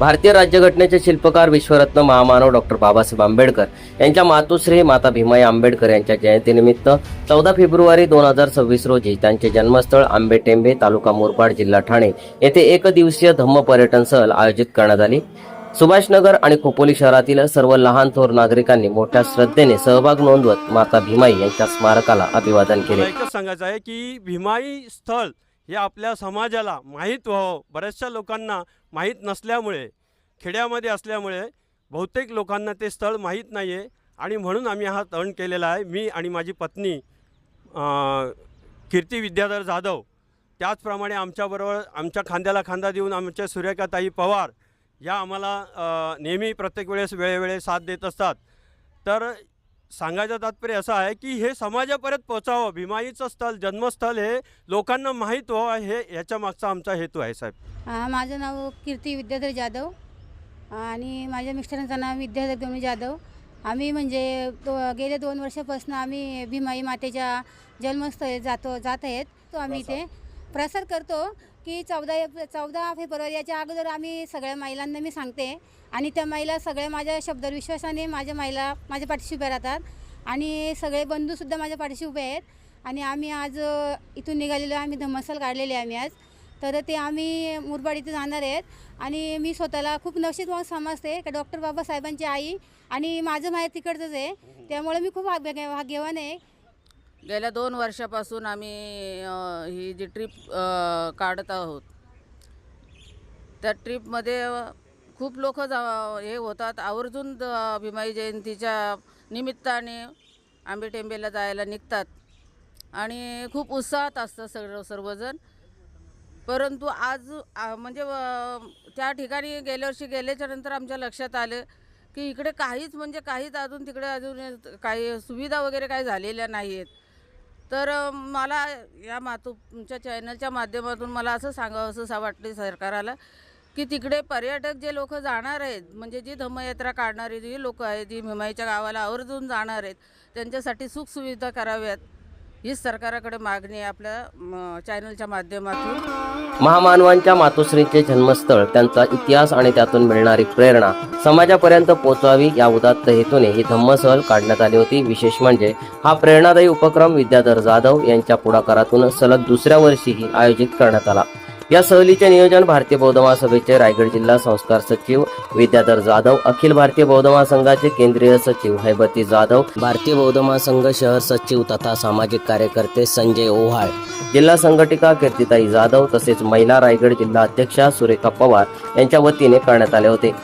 भारतीय राज्यघटनेचे शिल्पकार विश्वरत्न महामानव डॉक्टर बाबासाहेब आंबेडकर यांच्या मातोश्री माता भीमाई आंबेडकर यांच्या जयंतीनिमित्त चौदा फेब्रुवारी दोन हजार सव्वीस रोजी त्यांचे जन्मस्थळ आंबेटेंबे तालुका मुरबाड जिल्हा ठाणे येथे एक दिवसीय धम्म पर्यटन सहल आयोजित करण्यात आली. सुभाषनगर आणि खोपोली शहरातील सर्व लहान थोर नागरिकांनी मोठ्या श्रद्धेने सहभाग नोंदवत माता भीमाई यांच्या स्मारकाला अभिवादन केले. सांगायचं आहे की भीमाई स्थळ हे आपल्या समाजाला माहीत व्हावं. बऱ्याचशा लोकांना माहीत नसल्यामुळे खेड्यामध्ये असल्यामुळे बहुतेक लोकांना ते स्थळ माहीत नाही आहे आणि म्हणून आम्ही हा तण केलेला आहे. मी आणि माझी पत्नी कीर्ती विद्याधर जाधव त्याचप्रमाणे आमच्याबरोबर आमच्या खांद्याला खांदा देऊन आमच्या सूर्यकाताई पवार या आम्हाला नेहमी प्रत्येक वेळेस वेळेवेळे साथ देत असतात. तर सांगायचं तात्पर्य असं आहे की हे समाजापर्यंत पोचावं भीमाईचं स्थळ जन्मस्थळ हे लोकांना माहीत व्हावं. हे याच्या मागचा आमचा हेतू आहे साहेब. माझं नाव कीर्ती विद्याधर जाधव आणि माझ्या मिस्टरांचं नाव विद्याधर दोन्ही जाधव. आम्ही म्हणजे दो गेल्या दोन वर्षापासून आम्ही भीमाई मातेच्या जन्मस्थळी जातो जात आहेत. तो आम्ही इथे प्रसार करतो की चौदा एप चौदा फेब्रुवारी याच्या अगोदर आम्ही सगळ्या महिलांना मी सांगते. आणि त्या महिला सगळ्या माझ्या शब्दावर विश्वासाने माझ्या महिला माझ्या पाठीशी उभ्या राहतात. आणि सगळे बंधूसुद्धा माझ्या पाठीशी उभे आहेत. आणि आम्ही आज इथून निघालेलो आम्ही धमसल काढलेले आहे आम्ही आज. तर ते आम्ही मुरबाड इथे जाणार आहेत. आणि मी स्वतःला खूप नशीबवान समजते का डॉक्टर बाबासाहेबांची आई आणि माझं माहेर तिकडचंच आहे. त्यामुळे मी खूप भाग्य भाग्यवान आहे. गेल्या दोन वर्षापासून आम्ही ही जी ट्रिप काढत आहोत त्या ट्रिपमध्ये खूप लोक जा हे होतात. आवर्जून भीमाई जयंतीच्या निमित्ताने आंबेटेंबेला जायला निघतात. आणि खूप उत्साहात असतं सगळं सर्वजण. परंतु आज म्हणजे त्या ठिकाणी गेल्या वर्षी गेल्याच्यानंतर आमच्या लक्षात आलं की इकडे काहीच म्हणजे काहीच अजून तिकडे अजून काही सुविधा वगैरे काही झालेल्या नाही आहेत तर मला या मातू तुमच्या चॅनलच्या माध्यमातून मला असं सांगावं असं सा वाटते सरकाराला की तिकडे पर्यटक जे लोक जाणार आहेत म्हणजे जी धम्मयात्रा काढणारी जी लोक आहेत जी भीमाईच्या गावाला आवर्जून जाणार आहेत त्यांच्यासाठी सुखसुविधा कराव्यात. हीच सरकाराकडे मागणी आहे आपल्या चॅनलच्या माध्यमातून. महामानवांच्या मातोश्रीचे जन्मस्थळ त्यांचा इतिहास आणि त्यातून मिळणारी प्रेरणा समाजापर्यंत पोहोचवावी या उदात्त हेतूने ही धम्म सहल काढण्यात आली होती. विशेष म्हणजे हा प्रेरणादायी उपक्रम विद्याधर जाधव यांच्या पुढाकारातून सलग दुसऱ्या वर्षीही आयोजित करण्यात आला. या सहलीचे नियोजन भारतीय बौद्ध महासभेचे रायगड जिल्हा संस्कार सचिव विद्याधर जाधव अखिल भारतीय बौद्ध महासंघाचे केंद्रीय सचिव हैबती जाधव भारतीय बौद्ध महासंघ शहर सचिव तथा सामाजिक कार्यकर्ते संजय ओहाळ जिल्हा संघटिका कीर्तिताई जाधव तसेच महिला रायगड जिल्हा अध्यक्षा सुरेखा पवार यांच्या वतीने करण्यात आले होते.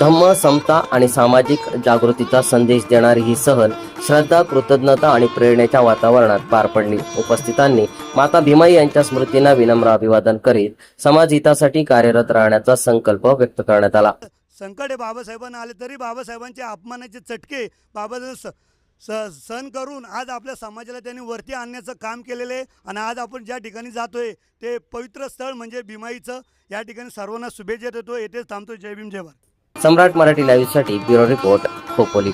धम्म समता आणि सामाजिक जागृतीचा संदेश देणारी ही सहल श्रद्धा कृतज्ञता आणि प्रेरणेच्या वातावरणात पार पडली. उपस्थितांनी माता भीमाई यांच्या स्मृतींना विनम्र अभिवादन करीत समाज हितासाठी कार्यरत राहण्याचा संकल्प व्यक्त करण्यात आला. संकट हे बाबासाहेबांना आले तरी बाबासाहेबांच्या अपमानाचे चटके बाबासाहेब स स करून आज आपल्या समाजाला त्यांनी वरती आणण्याचं काम केलेलं आहे आणि आज आपण ज्या ठिकाणी जातोय ते पवित्र स्थळ म्हणजे भीमाईचं. या ठिकाणी सर्वांना शुभेच्छा देतो येथेच थांबतो जय भीम जय भारत. सम्राट मराठी लाईव्हसाठी ब्युरो रिपोर्ट खोपोली.